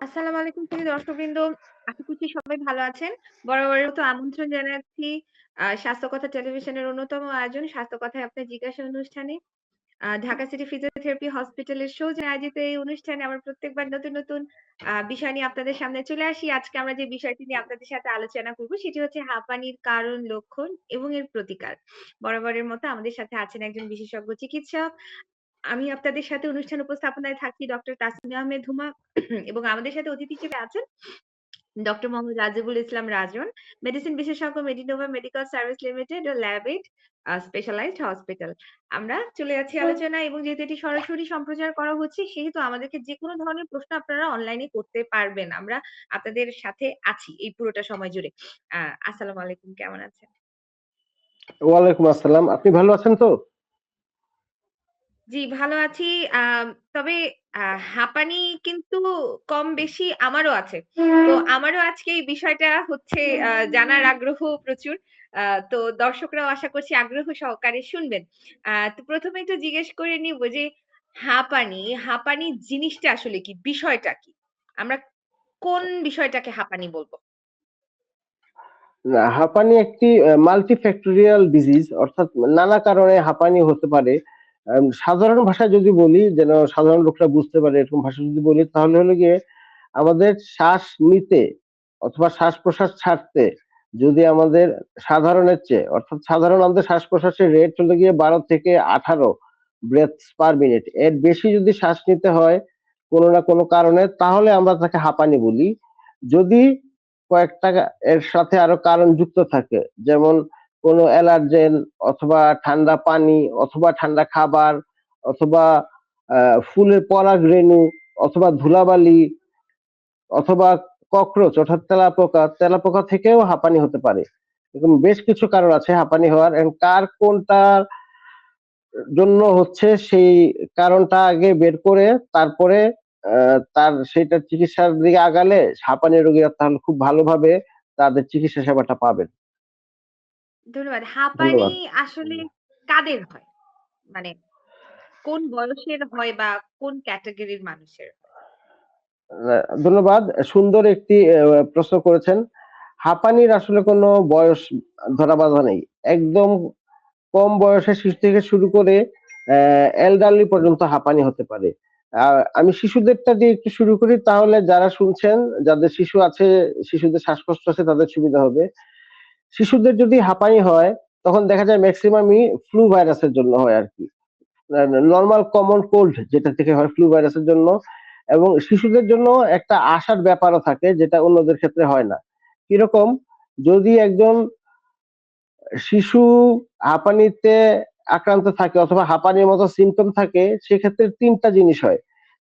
আসসালামু আলাইকুম প্রিয় দর্শকবৃন্দ। আশা করছি সবাই ভালো আছেন। বরাবরের মতো আমন্ত্রণ জানাচ্ছি স্বাস্থ্য কথা টেলিভিশনের অন্যতম আয়োজন স্বাস্থ্য কথায় আপনার জিজ্ঞাসা অনুষ্ঠানে। ঢাকা সিটি ফিজিওথেরাপি হসপিটালের সৌজন্যে আয়োজিত এই অনুষ্ঠানে আমরা প্রত্যেকবার নতুন, নতুন বিষয় নিয়ে আপনাদের সামনে চলে আসি। আজকে আমরা যে বিষয়টি নিয়ে আপনাদের সাথে আলোচনা করব সেটি হচ্ছে হাঁপানির কারণ, লক্ষণ এবং এর প্রতিকার। বরাবরের মতো আমাদের সাথে আছেন একজন বিশেষজ্ঞ চিকিৎসক। আমি আপনাদের সাথে অনুষ্ঠান উপস্থাপনায় থাকছি ডক্টর তাসমিয়া আহমেদ হুমা এবং আমাদের সাথে অতিথি হিসেবে আছেন ডক্টর মোহাম্মদ রাজিবুল ইসলাম রাজন, মেডিসিন বিশেষজ্ঞ মেডিনোভা মেডিকেল সার্ভিস লিমিটেড ও আ স্পেশালাইজড হসপিটাল। আমরা চলে যাচ্ছি আলোচনায় এবং যেহেতু এটি সরাসরি সম্প্রচার করা হচ্ছে সেহেতু আমাদেরকে যেকোনো ধরনের প্রশ্ন আপনারা অনলাইনে করতে পারবেন। আমরা আপনাদের সাথে আছি এই পুরোটা সময় জুড়ে। আসসালামু আলাইকুম কেমন আছেন? ওয়ালাইকুম আসসালাম। আপনি ভালো আছেন তো? জি, ভালো আছি। তবে হাঁপানি কিন্তু কম বেশি আমারও আছে। তো আমারও আজকে এই বিষয়টা হচ্ছে জানার আগ্রহ প্রচুর। তো দর্শকরাও আশা করছি আগ্রহ সহকারে শুনবেন। তো ১ম এ একটু জিজ্ঞেস করে নিব যে হাঁপানি, হাঁপানি জিনিসটা আসলে কি? বিষয়টা কি? আমরা কোন বিষয়টাকে হাঁপানি বলব? না, হাঁপানি একটি আ মাল্টিফ্যাক্টোরিয়াল ডিজিজ অর্থাৎ নানা কারণে হাঁপানি হতে পারে। সাধারণ ভাষায় যদি বলি, যেন সাধারণ লোকরা বুঝতে পারে এরকম ভাষা যদি বলি, তাহলে হলো গিয়ে আমাদের শ্বাস নিতে অথবা শ্বাস-প্রশ্বাস ছাড়তে যদি আমাদের সাধারণের চেয়ে, অর্থাৎ সাধারণ আমাদের শ্বাস-প্রশ্বাসের রেট চলে গিয়ে ১২ থেকে আঠারো ব্রেথ পার মিনিট। এর বেশি যদি শ্বাস নিতে হয় কোনো না কোনো কারণে, তাহলে আমরা তাকে হাঁপানি বলি। যদি কয়েকটা এর সাথে আরও কারণ যুক্ত থাকে, যেমন কোনো অ্যালার্জেন অথবা ঠান্ডা পানি অথবা ঠান্ডা খাবার অথবা ফুলের পরাগরেণু অথবা ধুলাবালি অথবা ককরোচ অর্থাৎ তেলাপোকা, তেলাপোকা থেকেও হাঁপানি হতে পারে। এরকম বেশ কিছু কারণ আছে হাঁপানি হওয়ার। কার কোনটার জন্য হচ্ছে সেই কারণটা আগে বের করে তারপরে তার সেইটার চিকিৎসার দিকে আগালে হাঁপানি রোগীরা তাহলে খুব ভালোভাবে তাদের চিকিৎসা সেবাটা পাবেন। ধন্যবাদ। হাঁপানি আসলে কাদের হয়? মানে কোন বয়সের হয় বা কোন ক্যাটেগরির মানুষের? ধন্যবাদ। সুন্দর একটি প্রশ্ন করেছেন। হাঁপানির আসলে কোনো বয়স ধরা বাঁধা নেই। একদম কম বয়সের শিশু থেকে শুরু করে এল্ডারলি পর্যন্ত হাঁপানি হতে পারে। আমি শিশুদেরটা দিয়ে একটু শুরু করি তাহলে যারা শুনছেন, যাদের শিশু আছে, শিশুদের শ্বাসকষ্ট আছে তাদের সুবিধা হবে। শিশুদের যদি হাঁপানি হয়, তখন দেখা যায় মেক্সিমামই ফ্লু ভাইরাসের জন্য হয় আরকি। আ নরমাল কমন কোল্ড যেটা থেকে হয় ফ্লু ভাইরাসের জন্য এবং শিশুদের জন্য একটা আশার ব্যাপারও থাকে, যেটা অন্যদের ক্ষেত্রে হয় না। কীরকম? যদি একজন শিশু হাঁপানিতে আক্রান্ত থাকে অথবা হাঁপানির মতো সিম্পটম থাকে, সেক্ষেত্রে তিনটা জিনিস হয়।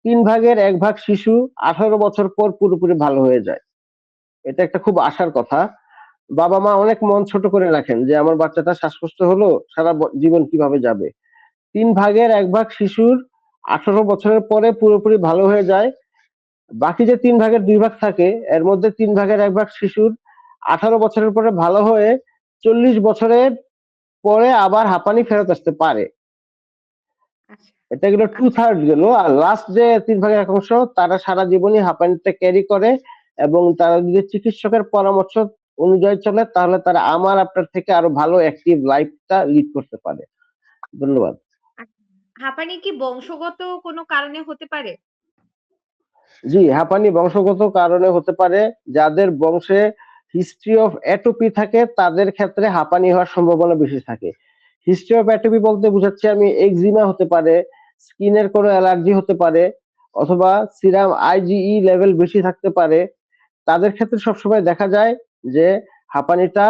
তিন ভাগের এক ভাগ শিশু ১৮ বছর পর পুরোপুরি ভালো হয়ে যায়। এটা একটা খুব আশার কথা। বাবা-মা অনেক মন ছোট করে রাখেন যে আমার বাচ্চাটা শ্বাসকষ্ট হলো, সারা জীবন কীভাবে যাবে? তিন ভাগের এক ভাগ শিশুর ১৮ বছরের পরে পুরোপুরি ভালো হয়ে যায়। বাকি যে তিন ভাগের দুই ভাগ থাকে এর মধ্যে তিন ভাগের এক ভাগ শিশুর ১৮ বছরের পরে ভালো হয়ে ৪০ বছরের পরে আবার হাঁপানি ফেরত আসতে পারে। আচ্ছা, এটা গেল 2 আচ্ছা। থার্ড গেল। আর লাস্ট যে তিন ভাগের এক অংশ তারা সারা জীবনই হাঁপানিটা ক্যারি করে এবং তারা যদি চিকিৎসকের পরামর্শ অনুযায়ী চলে তাহলে তারা আমার আপনার থেকে আরও ভালো অ্যাক্টিভ লাইফটা লিড করতে পারে। ধন্যবাদ। আচ্ছা। হাঁপানি কি বংশগত কোনো কারণে হতে পারে? জি, হাঁপানি বংশগত কারণে হতে পারে। যাদের বংশে হিস্ট্রি অফ অ্যাটোপি থাকে তাদের ক্ষেত্রে হাঁপানি হওয়ার সম্ভাবনা বেশি থাকে। হিস্ট্রি অফ অ্যাটোপি বলতে বুঝাচ্ছি আমি এক্সিমা হতে পারে, স্কিনের কোনো অ্যালার্জি হতে পারে অথবা সিরাম IgE লেভেল বেশি থাকতে পারে। তাদের ক্ষেত্রে সবসময় দেখা যায় যে হাঁপানিটা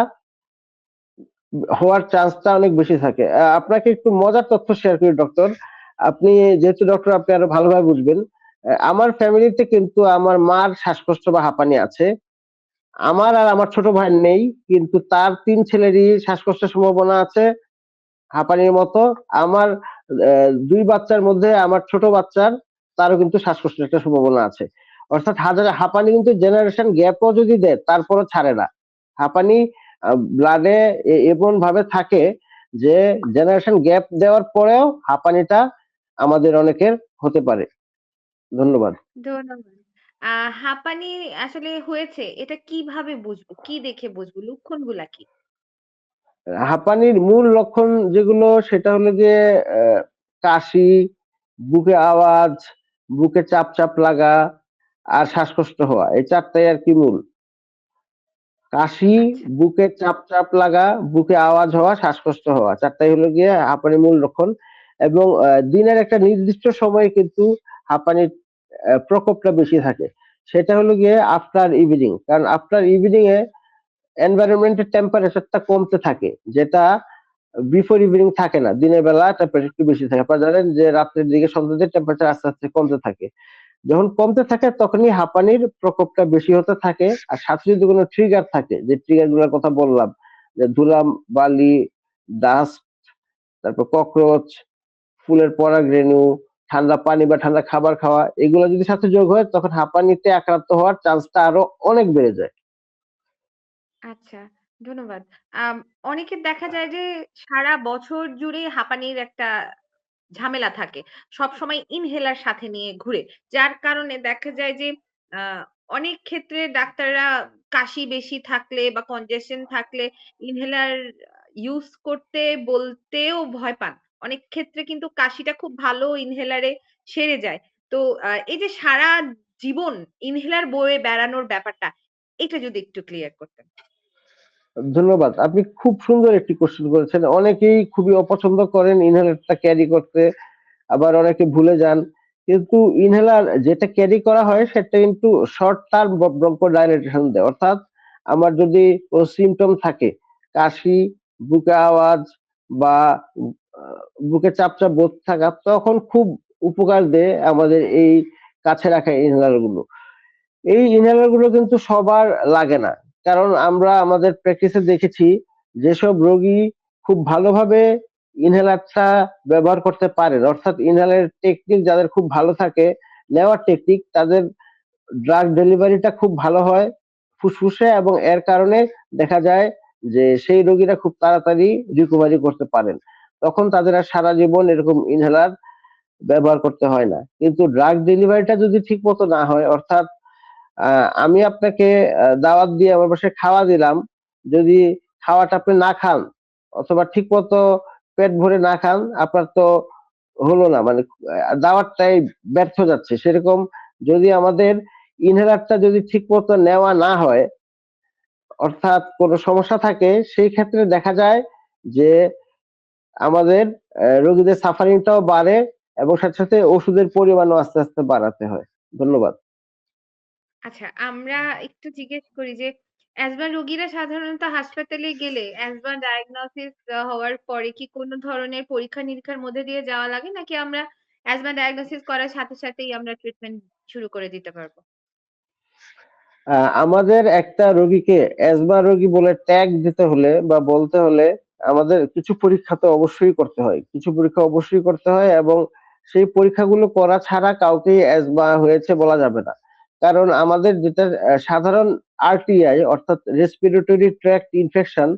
হওয়ার চান্সটা অনেক বেশি থাকে। আপনাকে একটু মজার তথ্য শেয়ার করি ডক্টর। আপনি যেহেতু ডক্টর আপনি আরও ভালোভাবে বুঝবেন। আমার ফ্যামিলিতে কিন্তু আমার মার শ্বাসকষ্ট বা হাঁপানি আছে। আমার আর আমার ছোট ভাইয়ের নেই। কিন্তু তার তিন ছেলেরই শ্বাসকষ্টের সম্ভাবনা আছে, হাঁপানির মতো। আমার ২ বাচ্চার মধ্যে আমার ছোট বাচ্চার, তারও কিন্তু শ্বাসকষ্টের একটা সম্ভাবনা আছে। অর্থাৎ হাজারে হাঁপানি কিন্তু জেনারেশন গ্যাপও যদি দেয় তারপরও ছাড়ে না। হাঁপানি ব্লাডে এ এমনভাবে থাকে যে জেনারেশন গ্যাপ দেওয়ার পরেও হাঁপানিটা আমাদের অনেকের হতে পারে। ধন্যবাদ। ধন্যবাদ। হাঁপানি আসলে হয়েছে এটা কীভাবে বুঝব? কি দেখে বুঝব? লক্ষণগুলা কি? হাঁপানির মূল লক্ষণ যেগুলো সেটা হলো গিয়ে কাশি বুকে আওয়াজ বুকে চাপ চাপ লাগা আর শ্বাসকষ্ট হওয়া, এই চারটাই আর কি মূল। কাশি, বুকে চাপ চাপ লাগা, বুকে আওয়াজ হওয়া, শ্বাসকষ্ট হওয়া, চারটাই হলো গিয়ে হাঁপানির মূল লক্ষণ। এবং দিনের একটা নির্দিষ্ট সময়ে কিন্তু হাঁপানির প্রকোপটা বেশি থাকে। সেটা হলো গিয়ে আফটার ইভিনিং কারণ আফটার ইভিনিং এ এনভায়রনমেন্টের টেম্পারেচারটা কমতে থাকে, যেটা বিফোর ইভিনিং থাকে না, দিনের বেলা টেম্পারেচার একটু বেশি থাকে। আপনারা জানেন যে রাত্রের দিকে সন্ধ্যার টেম্পারেচার আস্তে আস্তে কমতে থাকে। যখন কমতে থাকে, তখনই হাঁপানির প্রকোপটা বেশি হতে থাকে আর সাথে যদি কোনো ট্রিগার থাকে, যে ট্রিগারগুলোর কথা বললাম, যে ধুলাম, বালি ডাস্ট তারপর ককরোচ ফুলের পরাগ রেণু ঠান্ডা পানি বা ঠান্ডা খাবার খাওয়া, এগুলো যদি সাথে যোগ হয়, তখন হাঁপানিতে আক্রান্ত হওয়ার চান্সটা আরও অনেক বেড়ে যায় আচ্ছা ধন্যবাদ। আম অনেকের দেখা যায় যে সারা বছর জুড়ে হাঁপানির একটা ঝামেলা থাকে। সবসময় ইনহেলার সাথে নিয়ে ঘুরে। যার কারণে দেখা যায় যে অনেক ক্ষেত্রে ডাক্তাররা কাশি বেশি থাকলে বা কনজেশন থাকলে ইনহেলার ইউজ করতে বলতেও ভয় পান। অনেক ক্ষেত্রে কিন্তু কাশিটা খুব ভালো ইনহেলারে সেরে যায়। তো এই যে সারা জীবন ইনহেলার বয়ে বেড়ানোর ব্যাপারটা, এটা যদি একটু ক্লিয়ার করতেন। ধন্যবাদ। আপনি খুব সুন্দর একটি কোশ্চেন করেছেন। অনেকেই খুবই অপছন্দ করেন ইনহেলারটা ক্যারি করতে, আবার অনেকে ভুলে যান। কিন্তু ইনহেলার যেটা ক্যারি করা হয়, সেটা কিন্তু শর্ট টার্ম ব্রঙ্কো ডাইলেটেশন দেয়। অর্থাৎ আমার যদি সিমটম থাকে, কাশি, বুকে আওয়াজ বা বুকে চাপ চাপ বোধ থাকা, তখন খুব উপকার দেয় আমাদের এই কাছে রাখা ইনহেলারগুলো। এই ইনহেলারগুলো কিন্তু সবার লাগে না। কারণ আমরা আমাদের প্র্যাকটিসে দেখেছি যেসব রোগী খুব ভালোভাবে ইনহেলারটা ব্যবহার করতে পারেন। অর্থাৎ ইনহেলার টেকনিক যাদের খুব ভালো থাকে, নেওয়ার টেকনিক তাদের ড্রাগ ডেলিভারিটা খুব ভালো হয় ফুসফুসে এবং এর কারণে দেখা যায় যে সেই রোগীরা খুব তাড়াতাড়ি রিকভারি করতে পারেন। তখন তাদের আর সারা জীবন এরকম ইনহেলার ব্যবহার করতে হয় না। কিন্তু ড্রাগ ডেলিভারিটা যদি ঠিক মতো না হয়, অর্থাৎ আমি আপনাকে দাওয়াত দিয়ে আমার বাসায় খাওয়া দিলাম। যদি খাওয়াটা আপনি না খান, অথবা ঠিক মতো পেট ভরে না খান, আপনার তো হলো না। মানে দাওয়াতটাই ব্যর্থ যাচ্ছে। সেরকম যদি আমাদের ইনহেলারটা যদি ঠিক মতো নেওয়া না হয়, অর্থাৎ কোনো সমস্যা থাকে, সেই ক্ষেত্রে দেখা যায় যে আমাদের রোগীদের সাফারিংটাও বাড়ে এবং সাথে সাথে ওষুধের পরিমাণও আস্তে আস্তে বাড়াতে হয়। ধন্যবাদ। আচ্ছা, আমরা একটু জিজ্ঞেস করি যে অ্যাজমা রোগীরা সাধারণত হাসপাতালে গেলে অ্যাজমা ডায়াগনোসিস হওয়ার পরে কি কোন ধরনের পরীক্ষা-নিরীক্ষার মধ্যে দিয়ে যাওয়া লাগে? নাকি আমরা অ্যাজমা ডায়াগনোসিস করার সাথে সাথেই আমরা ট্রিটমেন্ট শুরু করে দিতে পারব? আমাদের একটা রোগীকে অ্যাজমা রোগী বলে ট্যাগ দিতে হলে বা বলতে হলে আমাদের কিছু পরীক্ষা তো অবশ্যই করতে হয় কিছু পরীক্ষা অবশ্যই করতে হয় এবং সেই পরীক্ষাগুলো করা ছাড়া কাউকে অ্যাজমা হয়েছে বলা যাবে না কারণ আমাদের যেটা সাধারণ আরটিআই অর্থাৎ রেসপিরেটরি ট্র্যাক্ট ইনফেকশন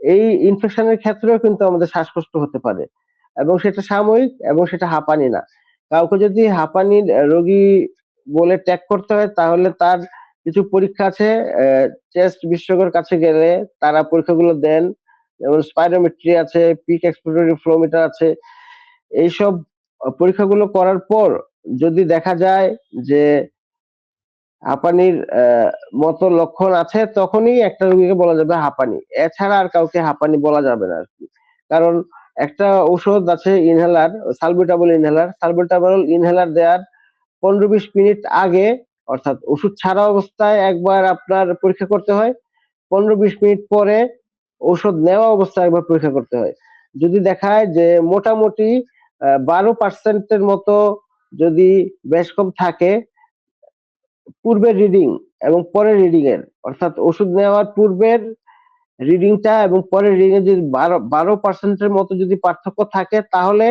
এই ইনফেকশনের ক্ষেত্রেও কিন্তু আমাদের শ্বাসকষ্ট হতে পারে। এবং সেটা সাময়িক এবং সেটা হাঁপানি না। কাউকে যদি হাঁপানির রোগী বলে ট্যাগ করতে হয়, তাহলে তার কিছু পরীক্ষা আছে চেস্ট বিশেষজ্ঞের কাছে গেলে তারা পরীক্ষাগুলো দেন। যেমন স্পাইরোমেট্রি আছে পিক এক্সপ্লোরেটরি ফ্লোমিটার আছে। এইসব পরীক্ষাগুলো করার পর যদি দেখা যায় যে হাঁপানির মতো লক্ষণ আছে, তখনই একটা রোগীকে বলা যাবে হাঁপানি। এছাড়া আর কাউকে হাঁপানি বলা যাবে না আর কি। কারণ একটা ঔষধ আছে inhaler salbutamol inhaler salbutamol inhaler দেওয়ার পনেরো বিশ মিনিট আগে, অর্থাৎ ওষুধ ছাড়া অবস্থায় একবার আপনার পরীক্ষা করতে হয়। পনেরো বিশ মিনিট পরে ওষুধ নেওয়া অবস্থায় একবার পরীক্ষা করতে হয়। যদি দেখায় যে মোটামুটি বারো পার্সেন্টের মতো যদি বেশ কম থাকে পূর্বের রিডিং এবং পরের রিডিং এর। অর্থাৎ ওষুধ নেওয়ার পূর্বের রিডিংটা এবং পরের রিডিং এর যদি বারো বারো পার্সেন্টের মতো যদি পার্থক্য থাকে, তাহলে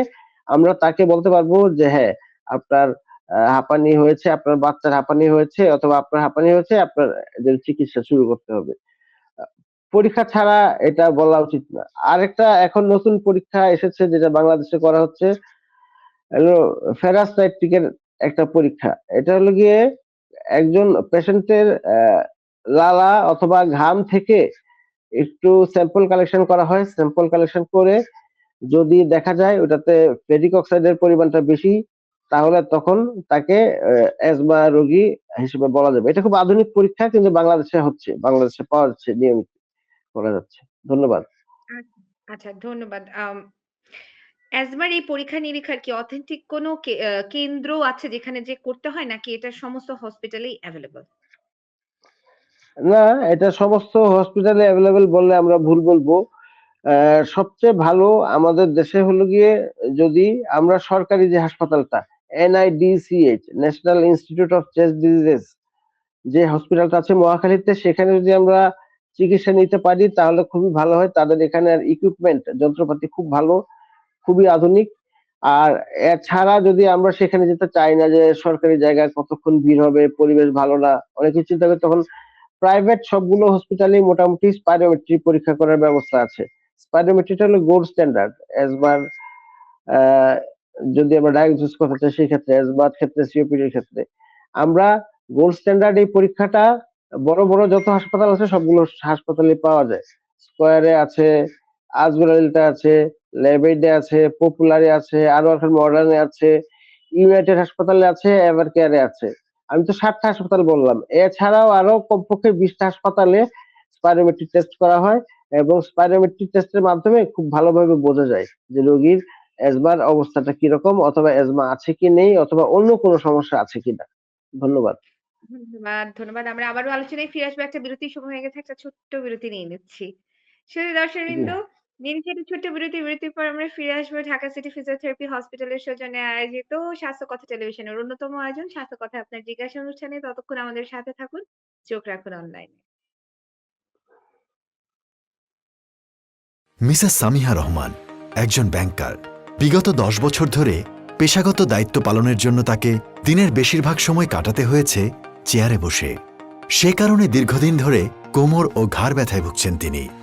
আমরা তাকে বলতে পারব যে হ্যাঁ আপনার হাঁপানি হয়েছে, আপনার বাচ্চার হাঁপানি হয়েছে অথবা আপনার হাঁপানি হয়েছে, আপনার চিকিৎসা শুরু করতে হবে। পরীক্ষা ছাড়া এটা বলা উচিত না। আরেকটা এখন নতুন পরীক্ষা এসেছে যেটা বাংলাদেশে করা হচ্ছে ফেরাস একটা পরীক্ষা। এটা হলো গিয়ে একজন পেশেন্টের লালা অথবা ঘাম থেকে একটু স্যাম্পল কালেকশন করা হয়। স্যাম্পল কালেকশন করে যদি দেখা যায় ওটাতে ফেরিক অক্সাইডের পরিমাণটা বেশি তাহলে তখন তাকে অ্যাজমা রোগী হিসেবে বলা যাবে। এটা খুব আধুনিক পরীক্ষা কিন্তু বাংলাদেশে হচ্ছে বাংলাদেশে পাওয়া যাচ্ছে নিয়মিত করা যাচ্ছে। ধন্যবাদ। আচ্ছা, আচ্ছা ধন্যবাদ। অ্যাজমার এই পরীক্ষা নিরীক্ষার কি অথেন্টিক কোনো কেন্দ্র আছে যেখানে যে করতে হয় নাকি এটা সমস্ত হসপিটালেই অ্যাভেলেবল না, এটা সমস্ত হসপিটালে অ্যাভেলেবেল বললে আমরা ভুল বলব। সবচেয়ে ভালো আমাদের দেশে হলো গিয়ে যদি আমরা সরকারি যে হাসপাতালটা NIDCH national institute of chest diseases যে হসপিটালটা আছে মহাখালীতে, সেখানে যদি আমরা চিকিৎসা নিতে পারি, তাহলে খুবই ভালো হয়। তাদের এখানে ইকুইপমেন্ট যন্ত্রপাতি খুব ভালো। খুবই আধুনিক। আর এছাড়া যদি আমরা সেখানে যেতে চাই না যে সরকারি জায়গায় কতক্ষণ ভিড় হবে, পরিবেশ ভালো না, অনেকে চিন্তা করে, তখন প্রাইভেট সবগুলো হসপিটালে মোটামুটি স্পাইরোমেট্রি পরীক্ষা করার ব্যবস্থা আছে। স্পাইরোমেট্রিটা হলো গোল্ড স্ট্যান্ডার্ড এসবার যদি আমরা ডায়াগনোসিস করতে চাই সেই ক্ষেত্রে এসবার ক্ষেত্রে সিওপিডির ক্ষেত্রে। আমরা গোল্ড স্ট্যান্ডার্ড এই পরীক্ষাটা বড় বড় যত হাসপাতাল আছে সবগুলো হাসপাতালে পাওয়া যায়। স্কোয়ারে আছে আজগুলারিলটা আছে লেবেডে আছে পপুলারে আছে আরও এখন মডার্নে আছে ইউনাইটেড হাসপাতালে আছে এভার কেয়ারে আছে। আমি তো সাতটা হাসপাতাল বললাম। এছাড়াও আরও কমপক্ষে বিশটা হাসপাতালে স্পাইরোমেট্রিক টেস্ট করা হয় এবং স্পাইরোমেট্রিক টেস্টের মাধ্যমে খুব ভালোভাবে বোঝা যায় যে রোগীর এজমার অবস্থাটা কীরকম অথবা এজমা আছে কি নেই অথবা অন্য কোনো সমস্যা আছে কিনা ধন্যবাদ। ধন্যবাদ ধন্যবাদ। আমরা আবারও আলোচনায় ফিরে আসব। একটা বিরতির সময় হয়ে গেছে একটা ছোট্ট বিরতি নিয়ে নিচ্ছি। শুধু দর্শকবৃন্দ ছোট্ট বিরতি, বিরতির পর আমরা ফিরে আসব ঢাকা সিটি ফিজিওথেরাপি হসপিটালের আয়োজিত স্বাস্থ্য কথা টেলিভিশনের অন্যতম আয়োজন। স্বাস্থ্য কথা আপনার জিজ্ঞাসা অনুষ্ঠানে ততক্ষণ আমাদের সাথে থাকুন। চোখ রাখুন অনলাইনে। মিসেস সামিহা রহমান, একজন ব্যাংকার। বিগত দশ বছর ধরে পেশাগত দায়িত্ব পালনের জন্য তাকে দিনের বেশিরভাগ সময় কাটাতে হয়েছে চেয়ারে বসে। সে কারণে দীর্ঘদিন ধরে কোমর ও ঘাড় ব্যথায় ভুগছেন তিনি।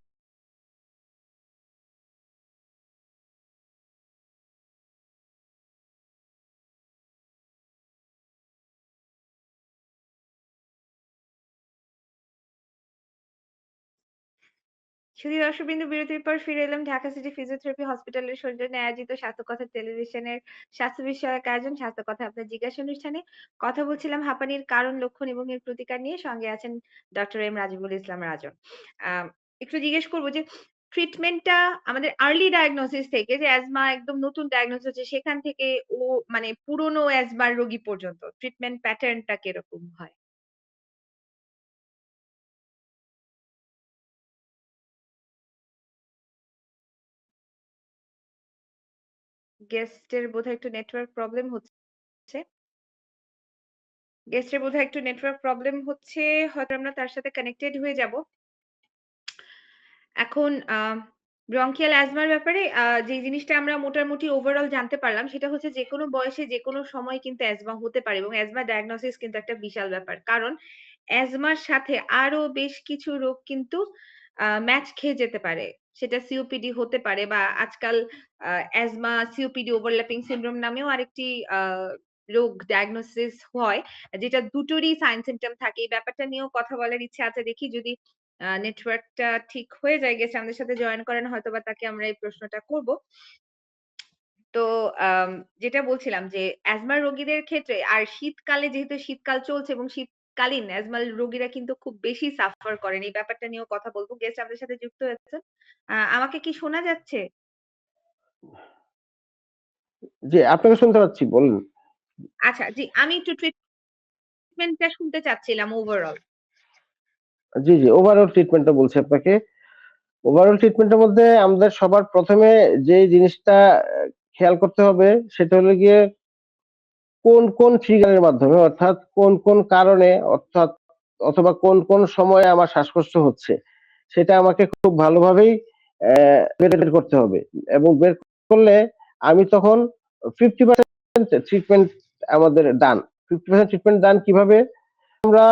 শুধু দর্শকবৃন্দ বিরতির পর ফিরে এলাম ঢাকা সিটি ফিজিওথেরাপি হসপিটালের সৌজন্যে আয়োজিত স্বাস্থ্য কথা টেলিভিশনের স্বাস্থ্য বিষয়ক আয়োজন স্বাস্থ্য কথা আপনার জিজ্ঞাসা অনুষ্ঠানে কথা বলছিলাম হাঁপানির কারণ, লক্ষণ এবং এর প্রতিকার নিয়ে। সঙ্গে আছেন ডক্টর এম রাজিবুল ইসলাম রাজন। একটু জিজ্ঞেস করব যে ট্রিটমেন্টটা আমাদের আর্লি ডায়াগনোসিস থেকে যে অ্যাজমা একদম নতুন ডায়াগনোসিস হচ্ছে, সেখান থেকে ও মানে পুরনো অ্যাজমার রোগী পর্যন্ত ট্রিটমেন্ট প্যাটার্নটা কীরকম হয়? গেস্টের বোধহয় একটু নেটওয়ার্ক প্রবলেম হচ্ছে। গেস্টের বোধহয় একটু নেটওয়ার্ক প্রবলেম হচ্ছে, হয়তো আমরা তার সাথে কানেক্টেড হয়ে যাব। এখন ব্রঙ্কিয়াল অ্যাজমার ব্যাপারে যে জিনিসটা আমরা মোটামুটি ওভারঅল জানতে পারলাম, সেটা হচ্ছে যে কোনো বয়সে যে কোনো সময় কিন্তু অ্যাজমা হতে পারে এবং অ্যাজমা ডায়াগনোসিস কিন্তু একটা বিশাল ব্যাপার। কারণ অ্যাজমার সাথে আরও বেশ কিছু রোগ কিন্তু ম্যাচ খেয়ে যেতে পারে। সেটা সিওপিডি হতে পারে বা আজকাল অ্যাজমা সিওপিডি ওভারল্যাপিং সিনড্রোম নামেও আরেকটি রোগ ডায়াগনোসিস হয়, যেটা দুটোরই সাইন সিমটম থাকে। এই ব্যাপারটা নিয়েও কথা বলার ইচ্ছা আছে দেখি যদি নেটওয়ার্কটা ঠিক হয়ে যায় গেছে আমাদের সাথে জয়েন করেন হয়তো বা তাকে আমরা এই প্রশ্নটা করব। তো যেটা বলছিলাম যে অ্যাজমা রোগীদের ক্ষেত্রে, আর শীতকালে যেহেতু শীতকাল চলছে এবং শীত কালীন অ্যাজমার রোগীরা কিন্তু খুব বেশি সাফার করেন। এই ব্যাপারটা নিয়েও কথা বলব গেস্ট আমাদের সাথে যুক্ত হয়েছেন। আ আমাকে কি শোনা যাচ্ছে? জি, আপনাকে শুনতে পাচ্ছি। বলুন। আচ্ছা, জি। আমি একটু ট্রিটমেন্টটা শুনতে চাচ্ছিলাম ওভারঅল। জি, জি। ওভারঅল ট্রিটমেন্টটা বলছি আপনাকে। ওভারঅল ট্রিটমেন্টের মধ্যে আমাদের সবার প্রথমে যে জিনিসটা খেয়াল করতে হবে সেটা হলো গিয়ে কোন, কোন ট্রিগার এর মাধ্যমে অর্থাৎ কোন, কোন কারণে অর্থাৎ অথবা কোন, কোন সময়ে আমার শ্বাসকষ্ট হচ্ছে সেটা আমাকে খুব ভালোভাবেই বের করতে হবে। এবং বের করলে আমি তখন 50% ট্রিটমেন্ট আমাদের ডান। 50% ট্রিটমেন্ট ডান কীভাবে? আমরা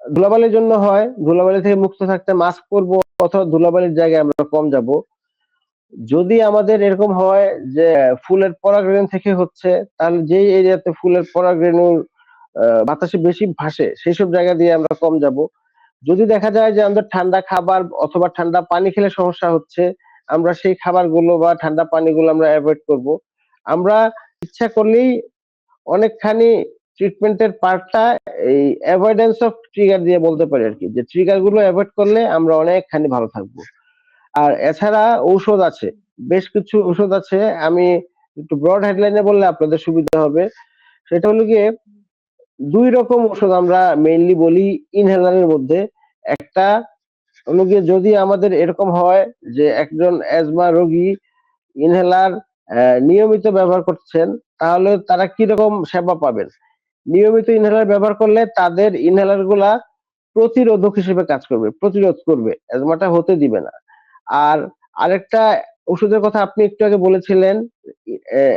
ধুলাবালির জন্য হয়, ধুলাবালি থেকে মুক্ত থাকতে মাস্ক পরবো অথবা ধুলাবালির জায়গায় আমরা কম যাব। যদি আমাদের এরকম হয় যে ফুলের পরাগরেণু থেকে হচ্ছে তাহলে যেই এরিয়াতে ফুলের পরাগরেণুর বাতাসে বেশি ভাসে সেই সব জায়গা দিয়ে আমরা কম যাব। যদি দেখা যায় যে আমাদের ঠান্ডা খাবার অথবা ঠান্ডা পানি খেলে সমস্যা হচ্ছে, আমরা সেই খাবারগুলো বা ঠান্ডা পানিগুলো আমরা এভয়েড করব। আমরা ইচ্ছা করলেই অনেকখানি ট্রিটমেন্টের পার্টটা এই অ্যাভয়েডেন্স অফ ট্রিগার দিয়ে বলতে পারি আরকি। যে ট্রিগারগুলো এভয়েড করলে আমরা অনেকখানি ভালো থাকব। আর এছাড়া ঔষধ আছে। বেশ কিছু ঔষধ আছে। আমি একটু ব্রড হেডলাইন বললে আপনাদের সুবিধা হবে। সেটা হলো গিয়ে দুই রকম ঔষধ আমরা মেইনলি বলি ইনহেলার এর মধ্যে। একটা হলো গিয়ে যদি আমাদের এরকম হয় যে একজন অ্যাজমা রোগী ইনহেলার নিয়মিত ব্যবহার করছেন তাহলে তারা কীরকম সেবা পাবেন? নিয়মিত ইনহেলার ব্যবহার করলে তাদের ইনহেলারগুলা প্রতিরোধক হিসেবে কাজ করবে, প্রতিরোধ করবে। অ্যাজমাটা হতে দিবে না। আর আরেকটা ওষুধের কথা আপনি একটু আগে বলেছিলেন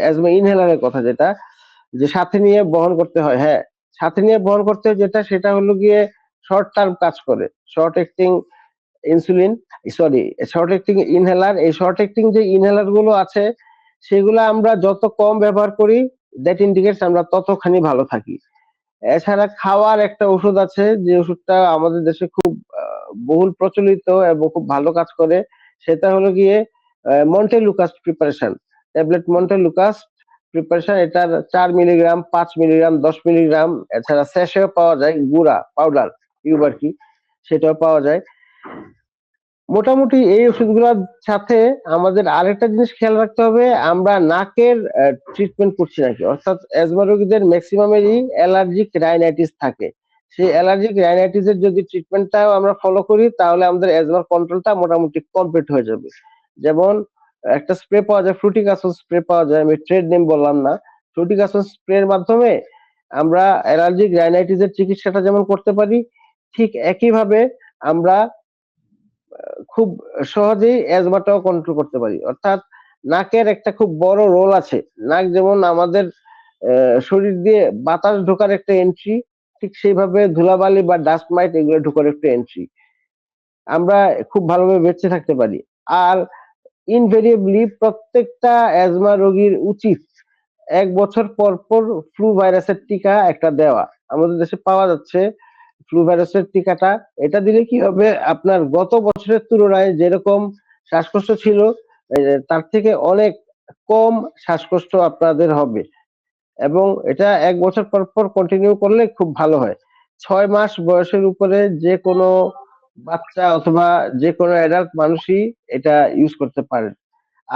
অ্যাজমা ইনহেলার এর কথা যেটা, যে সাথে নিয়ে বহন করতে হয়। হ্যাঁ, সাথে নিয়ে বহন করতে হয় যেটা সেটা হলো গিয়ে শর্ট টার্ম কাজ করে। Short acting insulin sorry short acting inhaler এই শর্ট অ্যাক্টিং যে ইনহেলারগুলো আছে সেগুলো আমরা যত কম ব্যবহার করি দ্যাট ইন্ডিকেটস আমরা ততখানি ভালো থাকি। এছাড়া খাওয়ার একটা ওষুধ আছে যে ওষুধটা আমাদের দেশে খুব বহুল প্রচলিত এবং খুব ভালো কাজ করে। সেটা হলো গিয়ে monte montelukast preparation. Tablet montelukast preparation এটার চার মিলিগ্রাম, পাঁচ মিলিগ্রাম, 10 মিলিগ্রাম এছাড়া স্যাশেও পাওয়া যায় গুড়া পাউডার, টিউব আরকি সেটাও পাওয়া যায়। মোটামুটি এই ওষুধগুলোর সাথে আমাদের আরেকটা জিনিস খেয়াল রাখতে হবে আমরা নাকের ট্রিটমেন্ট করছি নাকি। অর্থাৎ অ্যাজমা রোগীদের ম্যাক্সিমামেরই অ্যালার্জিক রাইনাইটিস থাকে। সেই অ্যালার্জিক রাইনাইটিস এর যদি ট্রিটমেন্টটাও আমরা ফলো করি তাহলে আমাদের অ্যাজমার কন্ট্রোলটা মোটামুটি কমপ্লিট হয়ে যাবে। যেমন একটা স্প্রে পাওয়া যায় ফ্লুটিকাসল স্প্রে পাওয়া যায়। আমি ট্রেড নেম বললাম না। ফ্লুটিকাসল স্প্রে এর মাধ্যমে আমরা অ্যালার্জিক রাইনাইটিস এর চিকিৎসাটা যেমন করতে পারি, ঠিক একইভাবে আমরা খুব সহজেই অ্যাজমাটাও কন্ট্রোল করতে পারি। অর্থাৎ নাকের একটা খুব বড় রোল আছে। নাক যেমন আমাদের শরীর দিয়ে বাতাস ঢোকার একটা এন্ট্রি, ঠিক সেইভাবে ধুলাবালি বা ডাস্ট মাইট এগুলো ঢোকার একটা এন্ট্রি। আমরা খুব ভালোভাবে বেঁচে থাকতে পারি। আর ইনভেরিয়েবলি প্রত্যেকটা অ্যাজমা রোগীর উচিত এক বছর পর, পর ফ্লু ভাইরাসের টিকা একটা দেওয়া। আমাদের দেশে পাওয়া যাচ্ছে ফ্লু ভাইরাসের টিকাটা। এটা দিলে কি হবে আপনার গত বছরের তুলনায় যেরকম শ্বাসকষ্ট ছিল তার থেকে অনেক কম শ্বাসকষ্ট আপনাদের হবে। এবং এটা এক বছর পর, পর কন্টিনিউ করলে খুব ভালো হয়। ছয় মাস বয়সের উপরে যেকোনো বাচ্চা অথবা যেকোনো অ্যাডাল্ট মানুষই এটা ইউজ করতে পারেন।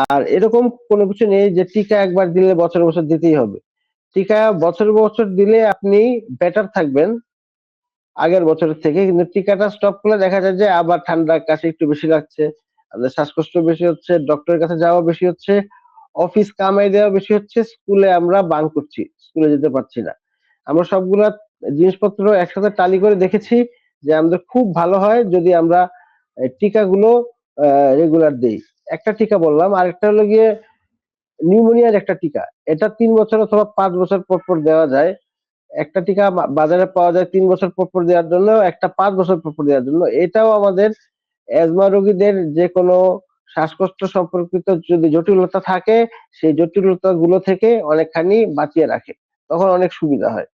আর এরকম কোনো কিছু নেই যে টিকা একবার দিলে বছর বছর দিতেই হবে। টিকা বছর বছর দিলে আপনি বেটার থাকবেন আগের বছরের থেকে। কিন্তু টিকাটা স্টপ করলে দেখা যায় যে আবার ঠান্ডা কাশি একটু বেশি লাগছে। শ্বাসকষ্ট বেশি হচ্ছে, ডক্টরের কাছে যাওয়া বেশি হচ্ছে, অফিস কামাই দেওয়া বেশি হচ্ছে, স্কুলে আমরা বাঙ্ক করছি। স্কুলে যেতে পারছি না। আমরা সবগুলা জিনিসপত্র একসাথে টালি করে দেখেছি যে আমাদের খুব ভালো হয় যদি আমরা টিকাগুলো রেগুলার দেই। একটা টিকা বললাম, আরেকটা হলো গিয়ে নিউমোনিয়ার একটা টিকা। এটা তিন বছর অথবা পাঁচ বছর পর, পর দেওয়া যায়। একটা টিকা বাজারে পাওয়া যায় তিন বছর পর, পর দেওয়ার জন্য, একটা পাঁচ বছর পর, পর দেওয়ার জন্য। এটাও আমাদের অ্যাজমা রোগীদের যেকোনো শ্বাসকষ্ট সম্পর্কিত যদি জটিলতা থাকে, সেই জটিলতা গুলো থেকে অনেকখানি বাঁচিয়ে রাখে। তখন অনেক সুবিধা হয়।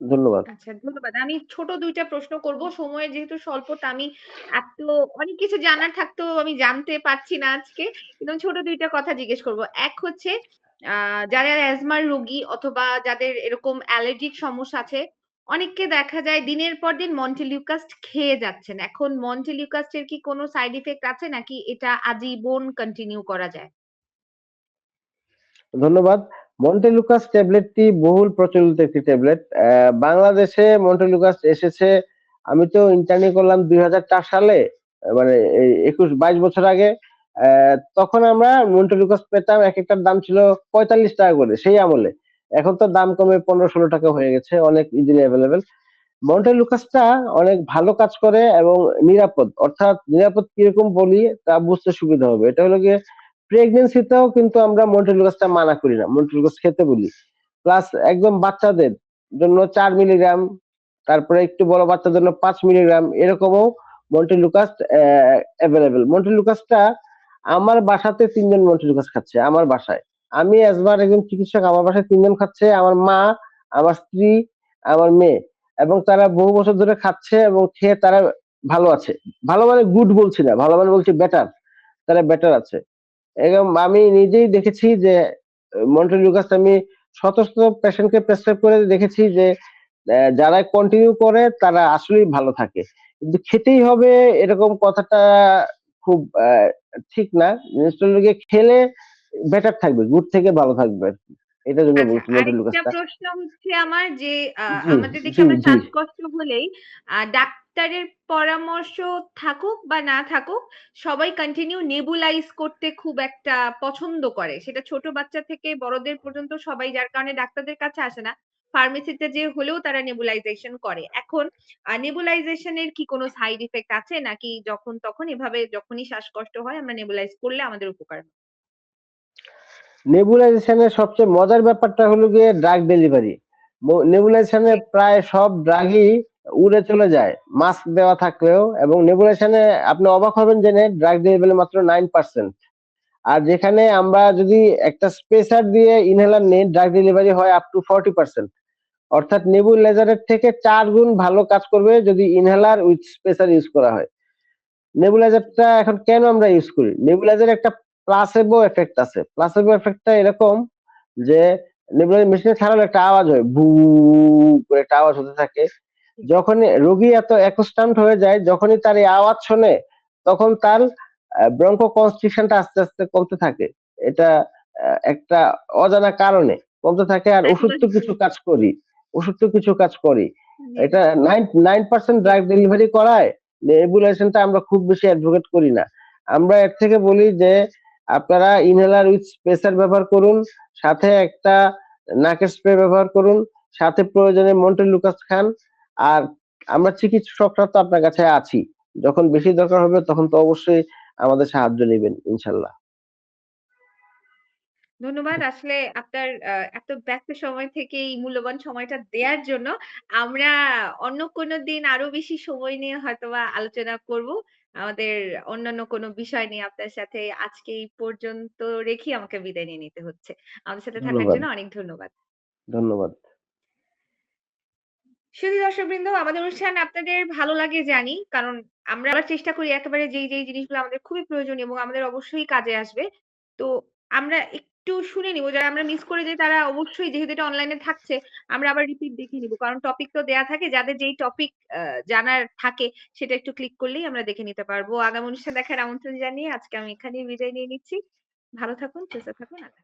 ধন্যবাদ। আচ্ছা ধন্যবাদ। আমি ছোট ২ টা প্রশ্ন করব। সময় যেহেতু স্বল্পতা, আমি এত অনেক কিছু জানার থাকতেও আমি জানতে পারছি না আজকে। কিন্তু ছোট ২ টা কথা জিজ্ঞেস করব। এক হচ্ছে যারা অ্যাজমার রোগী অথবা যাদের এরকম অ্যালার্জিক সমস্যা আছে অনেককে দেখা যায় দিনের পর দিন মন্টেলিউকাস্ট খেয়ে যাচ্ছেন। এখন মন্টেলিউকাস্ট এর কি কোনো সাইড ইফেক্ট আছে নাকি এটা আজীবন কন্টিনিউ করা যায়? ধন্যবাদ। মন্টেলুকাস ট্যাবলেটটি বহুল প্রচলিত একটি ট্যাবলেট। বাংলাদেশে মন্টেলুকাস এসেছে, আমি তো ইন্টার্নি করলাম ২০০৪ সালে। মানে একুশ ২১-২২ বছর আগে। তখন আমরা মন্টেলুকাস পেতাম একেকটার দাম ছিল ৳৪৫ করে, সেই আমলে। এখন তো দাম কমে ৳১৫-১৬ টাকা হয়ে গেছে। অনেক ইজিলি এভেইলেবল। মন্টেলুকাসটা অনেক ভালো কাজ করে এবং নিরাপদ। অর্থাৎ নিরাপদ কীরকম বলি তা বুঝতে সুবিধা হবে। এটা হলো গিয়ে প্রেগন্যান্সিতেও কিন্তু আমরা মন্টেলুকাসটা মানা করি না। মন্টেলুকাস খেতে বলি। প্লাস একদম বাচ্চাদের জন্য চার মিলিগ্রাম, তারপরে একটু বড় বাচ্চাদের জন্য পাঁচ মিলিগ্রাম এরকমও মন্টেলুকাস অ্যা এভেইলেবল। মন্টেলুকাসটা আমার বাসাতে ৩ জন মন্টেলুকাস খাচ্ছে, আমার বাসায়। আমি একবার একজন চিকিৎসক আমার বাসায় তিনজন খাচ্ছে। আমার মা, আমার স্ত্রী, আমার মেয়ে এবং তারা বহু বছর ধরে খাচ্ছে এবং খেয়ে তারা ভালো আছে। ভালো মানে গুড বলছি না। ভালো মানে বলছি বেটার। তারা বেটার আছে। এবং আমি নিজেই দেখেছি যে মন্টেলুকাস আমি শত, শত পেশেন্টকে প্রেসক্রাইব করে দেখেছি যে যারা কন্টিনিউ করে তারা আসলেই ভালো থাকে। কিন্তু খেতেই হবে এরকম কথাটা খুব ঠিক না। খেলে বেটার থাকবে। গুড থেকে ভালো থাকবে। এটার জন্য আচ্ছা, বলছি মন্টেলুকাসটা। প্রশ্ন হচ্ছে আমার যে আমাদের জি, আমরা শ্বাসকষ্ট হলেই ডাক্তারের পরামর্শ থাকুক বা না থাকুক সবাই কন্টিনিউ নেবুলাইজ করতে খুব একটা পছন্দ করে। সেটা ছোট বাচ্চা থেকে বড়দের পর্যন্ত সবাই যার কারণে ডাক্তারদের কাছে আসে না। ফার্মেসিতে যেয়ে হলেও তারা নেবুলাইজেশন করে। এখন আ নেবুলাইজেশন এর কি কোনো সাইড ইফেক্ট আছে নাকি যখন তখন এভাবে যখনই শ্বাসকষ্ট হয় আমরা নেবুলাইজ করলে আমাদের উপকার হয়? নেবুলাইজেশন এর সবচেয়ে মজার ব্যাপারটা হলো গিয়ে ড্রাগ ডেলিভারি। নেবুলাইজেশন প্রায় সব ড্রাগই উড়ে চলে যায়। মাস্ক দেওয়া থাকলেও, এবং নেবুলাইজেশন আপনি অবাক হবেন জেনে ড্রাগ ডেলিভারি মাত্র 9% আর যেখানে আমরা যদি একটা স্পেসার দিয়ে ইনহেলার নেই ড্রাগ ডেলিভারি হয় আপ টু 40% অর্থাৎ নেবুলাইজারের থেকে চার গুণ ভালো কাজ করবে যদি ইনহেলার উইথ স্পেসার ইউজ করা হয়। নেবুলাইজারটা এখন কেন আমরা ইউজ করি? নেবুলাইজারে একটা প্লাসেবো এফেক্ট আছে। প্লাসেবো এফেক্টটা এরকম যে নেবুলাইজার মেশিনে ছাড়ালে একটা আওয়াজ হয়। ভু করে একটা আওয়াজ হতে থাকে। যখনই রোগী এত অ্যাকুস্টামড হয়ে যায় যখনই তার এই আওয়াজ শোনে তখন তার ব্রঙ্কো কনস্ট্রিকশনটা আস্তে, আস্তে কমতে থাকে। এটা একটা অজানা কারণে কমতে থাকে আর ওষুধ তো কিছু কাজ করি। ওষুধ তো কিছু কাজ করি। এটা 9 9% ড্রাগ ডেলিভারি করায় নেবুলাইজেশনটা আমরা খুব বেশি অ্যাডভোকেট করি না। আমরা এর থেকে বলি যে আপনারা ইনহেলার উইথ স্পেসার ব্যবহার করুন। সাথে একটা নাকের স্প্রে ব্যবহার করুন। সাথে প্রয়োজনে মন্টেলুকাস খান। আর আমরা চিকিৎসকরা তো আপনার কাছে আছি। যখন বেশি দরকার হবে তখন তো অবশ্যই আমাদের সাহায্য নেবেন, ইনশাল্লাহ ধন্যবাদ। আসলে আপনার এত ব্যস্ত সময় থেকে এই মূল্যবান সময়টা দেওয়ার জন্য। আমরা অন্য কোনো দিন আরও বেশি সময় নিয়ে হয়তোবা আলোচনা করব। আমাদের অন্যান্য কোনো বিষয় নিয়ে আপনার সাথে আজকে এই পর্যন্ত রেখে আমাকে বিদায় নিয়ে নিতে হচ্ছে। আমাদের সাথে থাকার ধন্যবাদ। জন্য অনেক ধন্যবাদ। ধন্যবাদ। সুধী দর্শকবৃন্দ আমাদের অনুষ্ঠান আপনাদের ভালো লাগে জানি। কারণ আমরা আবার চেষ্টা করি একেবারে যেই, যেই জিনিসগুলো আমাদের খুবই প্রয়োজনীয় এবং আমাদের অবশ্যই কাজে আসবে। তো আমরা একটু শুনে নিব। যারা আমরা মিস করে যাই তারা অবশ্যই যেহেতু এটা অনলাইনে থাকছে আমরা আবার রিপিট দেখে নিব। কারণ টপিক তো দেয়া থাকে। যাদের যেই টপিক জানার থাকে সেটা একটু ক্লিক করলেই আমরা দেখে নিতে পারব। আগামী অনুষ্ঠান দেখার আমন্ত্রণ জানিয়ে আজকে আমি এখানেই বিদায় নিয়ে নিচ্ছি। ভালো থাকুন, সুস্থ থাকুন। আল্লাহ